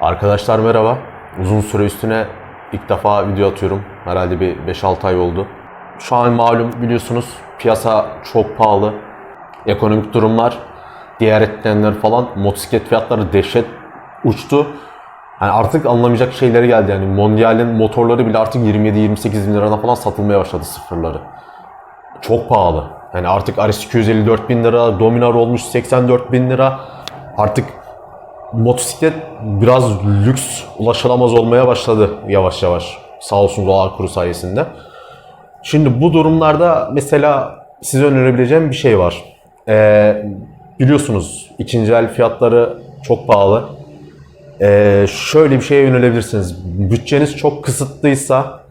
Arkadaşlar merhaba. Uzun süre üstüne ilk defa video atıyorum. Herhalde bir 5-6 ay oldu. Şu an malum biliyorsunuz piyasa çok pahalı. Ekonomik durumlar, diğer etkenler falan motosiklet fiyatları dehşet uçtu. Yani artık anlamayacak şeyleri geldi yani. Mondial'in motorları bile artık 27-28 bin liradan falan satılmaya başladı sıfırları. Çok pahalı. Yani artık RS254 bin lira, Dominar olmuş 84 bin lira. Artık motosiklet biraz lüks ulaşılamaz olmaya başladı yavaş yavaş. Sağ olsun dolar kuru sayesinde. Şimdi bu durumlarda mesela size önerebileceğim bir şey var. Ee, biliyorsunuz ikinci el fiyatları çok pahalı. Ee, şöyle bir şeye yönelebilirsiniz. Bütçeniz çok kısıtlıysa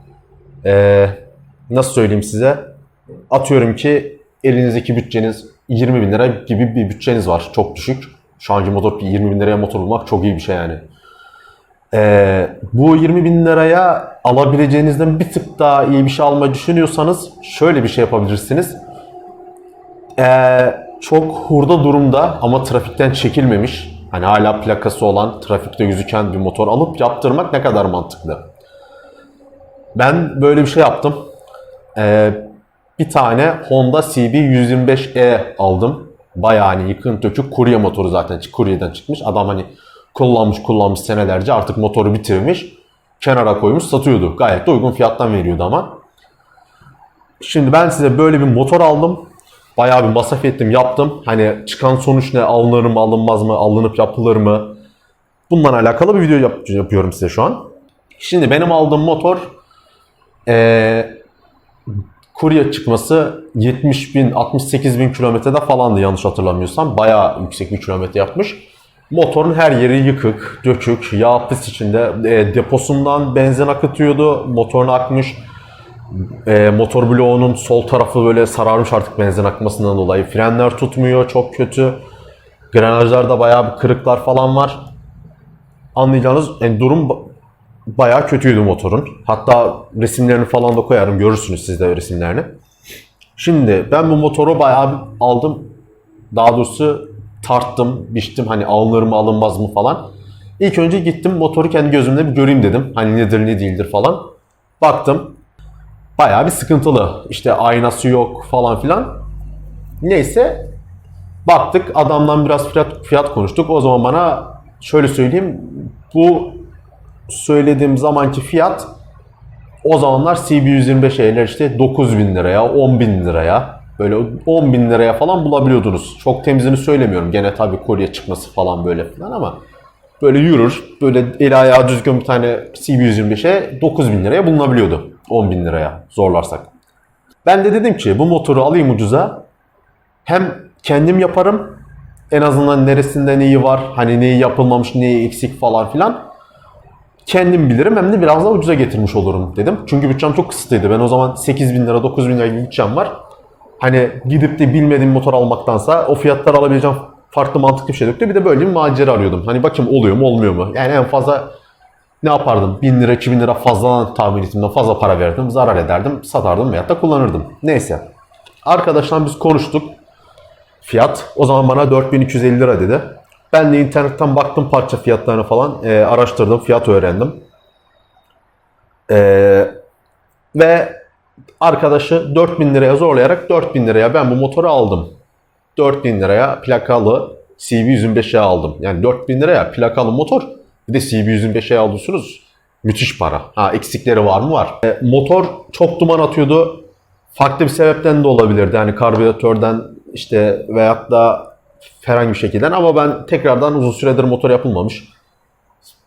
ee, nasıl söyleyeyim size? Atıyorum ki elinizdeki bütçeniz 20 bin lira gibi bir bütçeniz var. Çok düşük. Şu anki motor 20 bin liraya motor bulmak çok iyi bir şey yani. Ee, bu 20 bin liraya alabileceğinizden bir tık daha iyi bir şey almayı düşünüyorsanız şöyle bir şey yapabilirsiniz. Ee, çok hurda durumda ama trafikten çekilmemiş. Hani hala plakası olan, trafikte gözüken bir motor alıp yaptırmak ne kadar mantıklı. Ben böyle bir şey yaptım. Ee, bir tane Honda CB 125E aldım. Bayağı hani yıkın dökük kurye motoru zaten kuryeden çıkmış. Adam hani kullanmış kullanmış senelerce artık motoru bitirmiş. Kenara koymuş satıyordu. Gayet de uygun fiyattan veriyordu ama. Şimdi ben size böyle bir motor aldım. Bayağı bir masraf ettim yaptım. Hani çıkan sonuç ne alınır mı alınmaz mı alınıp yapılır mı? Bununla alakalı bir video yap- yapıyorum size şu an. Şimdi benim aldığım motor eee kurye çıkması 70 bin, 68 bin kilometrede falandı yanlış hatırlamıyorsam. Bayağı yüksek bir kilometre yapmış. Motorun her yeri yıkık, dökük, yağ pis içinde. E, deposundan benzin akıtıyordu, motoruna akmış. E, motor bloğunun sol tarafı böyle sararmış artık benzin akmasından dolayı. Frenler tutmuyor, çok kötü. Grenajlarda bayağı bir kırıklar falan var. Anlayacağınız yani durum bayağı kötüydü motorun. Hatta resimlerini falan da koyarım. Görürsünüz siz de resimlerini. Şimdi ben bu motoru bayağı aldım. Daha doğrusu tarttım, biçtim hani alınır mı alınmaz mı falan. İlk önce gittim motoru kendi gözümle bir göreyim dedim. Hani nedir ne değildir falan. Baktım. Bayağı bir sıkıntılı. İşte aynası yok falan filan. Neyse baktık adamdan biraz fiyat, fiyat konuştuk. O zaman bana şöyle söyleyeyim. Bu söylediğim zamanki fiyat o zamanlar CB125E'ler işte 9 bin liraya, 10 bin liraya böyle 10 bin liraya falan bulabiliyordunuz. Çok temizini söylemiyorum. Gene tabii kolye çıkması falan böyle falan ama böyle yürür. Böyle eli ayağı düzgün bir tane CB125'e 9 bin liraya bulunabiliyordu. 10 bin liraya zorlarsak. Ben de dedim ki bu motoru alayım ucuza. Hem kendim yaparım. En azından neresinde neyi var, hani neyi yapılmamış, neyi eksik falan filan kendim bilirim hem de biraz daha ucuza getirmiş olurum dedim. Çünkü bütçem çok kısıtlıydı. Ben o zaman 8 bin lira 9 bin lira gibi bütçem var. Hani gidip de bilmediğim motor almaktansa o fiyatlar alabileceğim farklı mantıklı bir şey yoktu. Bir de böyle bir macera arıyordum. Hani bakayım oluyor mu olmuyor mu? Yani en fazla ne yapardım? 1000 lira 2000 lira fazla tahmin ettiğimden fazla para verdim. Zarar ederdim. Satardım veyahut da kullanırdım. Neyse. Arkadaşlar biz konuştuk. Fiyat o zaman bana 4250 lira dedi. Ben de internetten baktım parça fiyatlarına falan. e, araştırdım, fiyat öğrendim. E, ve arkadaşı 4000 liraya zorlayarak 4000 liraya ben bu motoru aldım. 4000 liraya plakalı CB125'e aldım. Yani 4000 liraya plakalı motor bir de CB125'e alıyorsunuz. Müthiş para. Ha eksikleri var mı? Var. E, motor çok duman atıyordu. Farklı bir sebepten de olabilirdi. Yani karbüratörden işte veyahut da herhangi bir şekilde ama ben tekrardan uzun süredir motor yapılmamış.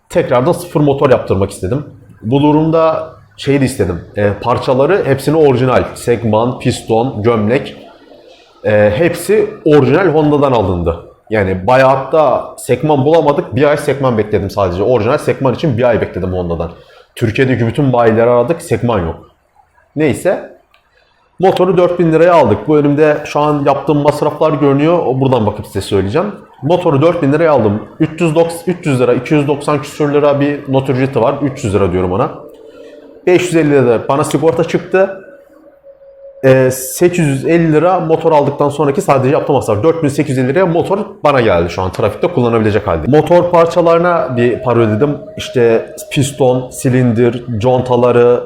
Tekrardan sıfır motor yaptırmak istedim. Bu durumda şey de istedim. e, parçaları hepsini orijinal. Segman, piston, gömlek. e, hepsi orijinal Honda'dan alındı. Yani bayağı da sekman bulamadık. Bir ay sekman bekledim sadece. Orijinal sekman için bir ay bekledim Honda'dan. Türkiye'deki bütün bayileri aradık. Sekman yok. Neyse. Motoru 4000 liraya aldık. Bu önümde şu an yaptığım masraflar görünüyor. O Buradan bakıp size söyleyeceğim. Motoru 4000 liraya aldım. 390, 300 lira, 290 küsür lira bir not ücreti var. 300 lira diyorum ona. 550 lira bana sigorta çıktı. Ee, 850 lira motor aldıktan sonraki sadece yaptığım hasar. 4850 liraya motor bana geldi şu an trafikte kullanabilecek halde. Motor parçalarına bir para ödedim. İşte piston, silindir, contaları,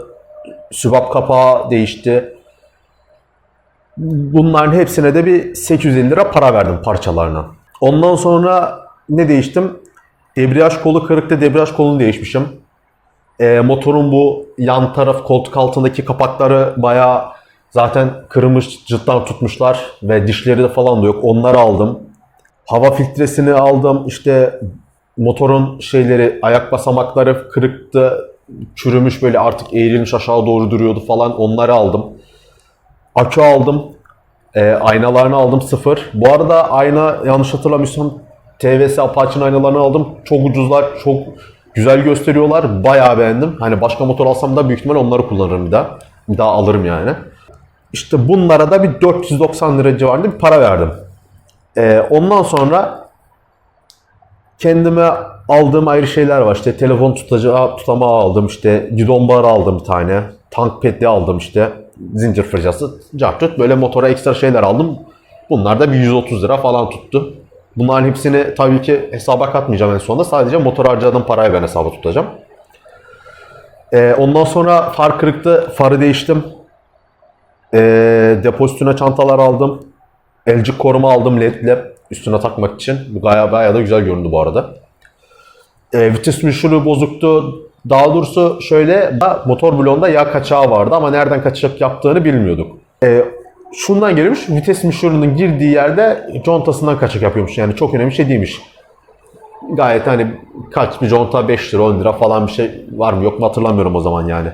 sübap kapağı değişti. Bunların hepsine de bir 850 lira para verdim parçalarına. Ondan sonra ne değiştim? Debriyaj kolu kırıktı. Debriyaj kolunu değişmişim. Ee, motorun bu yan taraf koltuk altındaki kapakları bayağı zaten kırılmış, cırttan tutmuşlar ve dişleri de falan da yok. Onları aldım. Hava filtresini aldım. İşte motorun şeyleri, ayak basamakları kırıktı. Çürümüş böyle artık eğrilmiş aşağı doğru duruyordu falan. Onları aldım. Akü aldım. E, aynalarını aldım sıfır. Bu arada ayna yanlış hatırlamıyorsam TVS Apache'nin aynalarını aldım. Çok ucuzlar, çok güzel gösteriyorlar. Bayağı beğendim. Hani başka motor alsam da büyük ihtimal onları kullanırım bir daha. Daha alırım yani. İşte bunlara da bir 490 lira civarında bir para verdim. E, ondan sonra kendime aldığım ayrı şeyler var. İşte telefon tutacağı tutamağı aldım. İşte gidon bar aldım bir tane. Tank petli aldım işte. Zincir fırçası. Cartut. Böyle motora ekstra şeyler aldım. Bunlar da bir 130 lira falan tuttu. Bunların hepsini tabii ki hesaba katmayacağım en sonunda. Sadece motor harcadığım parayı ben hesaba tutacağım. Ee, ondan sonra far kırıktı. Farı değiştim. Ee, depo üstüne çantalar aldım. Elcik koruma aldım ledle üstüne takmak için. Bu gaya bayağı da güzel göründü bu arada. E, vites müşürü bozuktu. Daha doğrusu şöyle motor bloğunda yağ kaçağı vardı ama nereden kaçak yaptığını bilmiyorduk. E, şundan geliyormuş vites müşürünün girdiği yerde contasından kaçak yapıyormuş. Yani çok önemli şey değilmiş. Gayet hani kaç bir conta 5 lira 10 lira falan bir şey var mı yok mu hatırlamıyorum o zaman yani.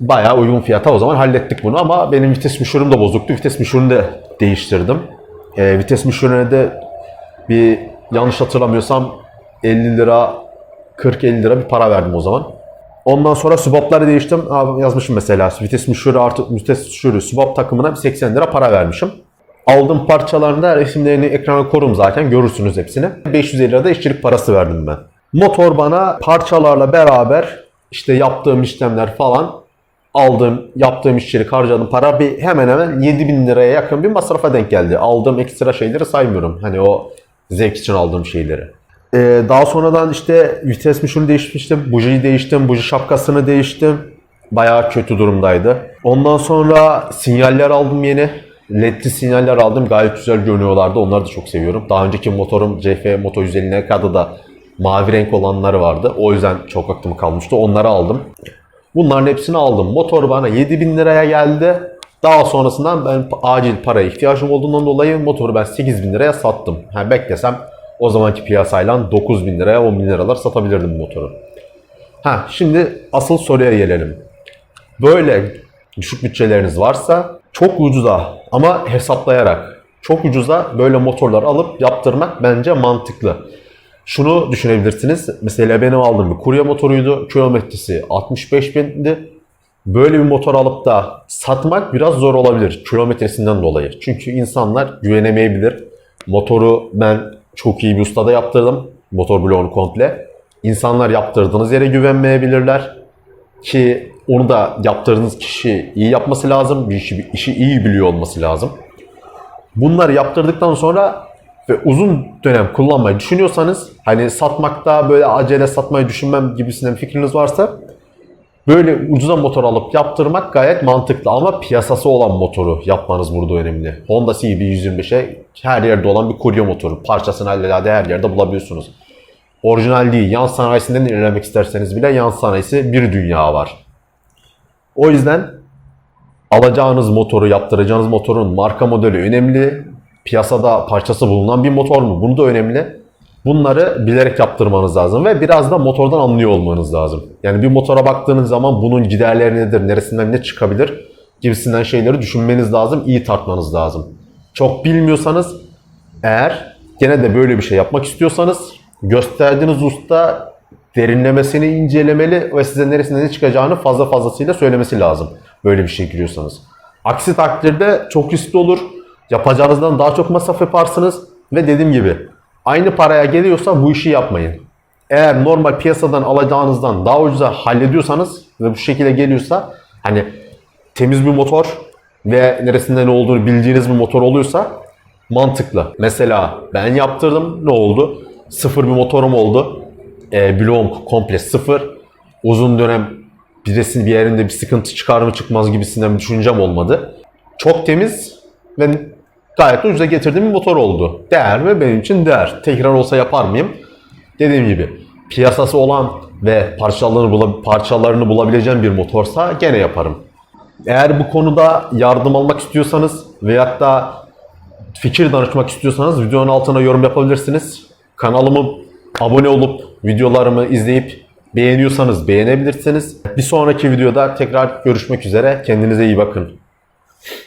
Bayağı uygun fiyata o zaman hallettik bunu ama benim vites müşürüm de bozuktu. Vites müşürünü de değiştirdim. E, vites müşürüne de bir yanlış hatırlamıyorsam 50 lira 40-50 lira bir para verdim o zaman. Ondan sonra subapları değiştim. Abi yazmışım mesela vites müşürü artı vites müşürü subap takımına bir 80 lira para vermişim. Aldığım parçalarında resimlerini ekrana korum zaten görürsünüz hepsini. 550 lira da işçilik parası verdim ben. Motor bana parçalarla beraber işte yaptığım işlemler falan aldığım, yaptığım işçilik, harcadığım para bir hemen hemen 7000 liraya yakın bir masrafa denk geldi. Aldığım ekstra şeyleri saymıyorum. Hani o zevk için aldığım şeyleri. Ee, daha sonradan işte vites mişini değişmiştim. Bujiyi değiştim. Buji şapkasını değiştim. Bayağı kötü durumdaydı. Ondan sonra sinyaller aldım yeni. LED'li sinyaller aldım. Gayet güzel görünüyorlardı. Onları da çok seviyorum. Daha önceki motorum CF Moto 150 NK'da da mavi renk olanları vardı. O yüzden çok aklım kalmıştı. Onları aldım. Bunların hepsini aldım. Motor bana 7000 liraya geldi. Daha sonrasından ben acil paraya ihtiyacım olduğundan dolayı motoru ben 8000 liraya sattım. Ha, beklesem o zamanki piyasayla 9000 liraya 10 bin liralar satabilirdim motoru. Ha, şimdi asıl soruya gelelim. Böyle düşük bütçeleriniz varsa çok ucuza ama hesaplayarak çok ucuza böyle motorlar alıp yaptırmak bence mantıklı. Şunu düşünebilirsiniz. Mesela benim aldığım bir kurye motoruydu. Kilometresi 65 bindi. Böyle bir motor alıp da satmak biraz zor olabilir kilometresinden dolayı. Çünkü insanlar güvenemeyebilir. Motoru ben çok iyi bir ustada yaptırdım. Motor bloğunu komple. İnsanlar yaptırdığınız yere güvenmeyebilirler. Ki onu da yaptırdığınız kişi iyi yapması lazım. Bir işi, işi iyi biliyor olması lazım. Bunları yaptırdıktan sonra ve uzun dönem kullanmayı düşünüyorsanız hani satmakta böyle acele satmayı düşünmem gibisinden bir fikriniz varsa böyle ucuza motor alıp yaptırmak gayet mantıklı ama piyasası olan motoru yapmanız burada önemli. Honda CB 125'e her yerde olan bir kurye motoru. Parçasını alelade her yerde bulabiliyorsunuz. Orijinal değil. Yan sanayisinden ilerlemek isterseniz bile yan sanayisi bir dünya var. O yüzden alacağınız motoru, yaptıracağınız motorun marka modeli önemli. Piyasada parçası bulunan bir motor mu? Bunu da önemli. Bunları bilerek yaptırmanız lazım ve biraz da motordan anlıyor olmanız lazım. Yani bir motora baktığınız zaman bunun giderleri nedir, neresinden ne çıkabilir gibisinden şeyleri düşünmeniz lazım, iyi tartmanız lazım. Çok bilmiyorsanız eğer gene de böyle bir şey yapmak istiyorsanız gösterdiğiniz usta derinlemesini incelemeli ve size neresinden ne çıkacağını fazla fazlasıyla söylemesi lazım. Böyle bir şey giriyorsanız. Aksi takdirde çok riskli olur. Yapacağınızdan daha çok masraf yaparsınız ve dediğim gibi aynı paraya geliyorsa bu işi yapmayın. Eğer normal piyasadan alacağınızdan daha ucuza hallediyorsanız ve bu şekilde geliyorsa hani temiz bir motor, ve neresinde ne olduğunu bildiğiniz bir motor oluyorsa mantıklı. Mesela ben yaptırdım ne oldu? Sıfır bir motorum oldu. E, bloğum komple sıfır. Uzun dönem biresin bir yerinde bir sıkıntı çıkar mı çıkmaz gibisinden bir düşüncem olmadı. Çok temiz ve gayet de ucuza getirdiğim bir motor oldu. Değer mi? Benim için değer. Tekrar olsa yapar mıyım? Dediğim gibi piyasası olan ve parçalarını, bula- parçalarını bulabileceğim bir motorsa gene yaparım. Eğer bu konuda yardım almak istiyorsanız veyahut da fikir danışmak istiyorsanız videonun altına yorum yapabilirsiniz. Kanalımı abone olup videolarımı izleyip beğeniyorsanız beğenebilirsiniz. Bir sonraki videoda tekrar görüşmek üzere. Kendinize iyi bakın.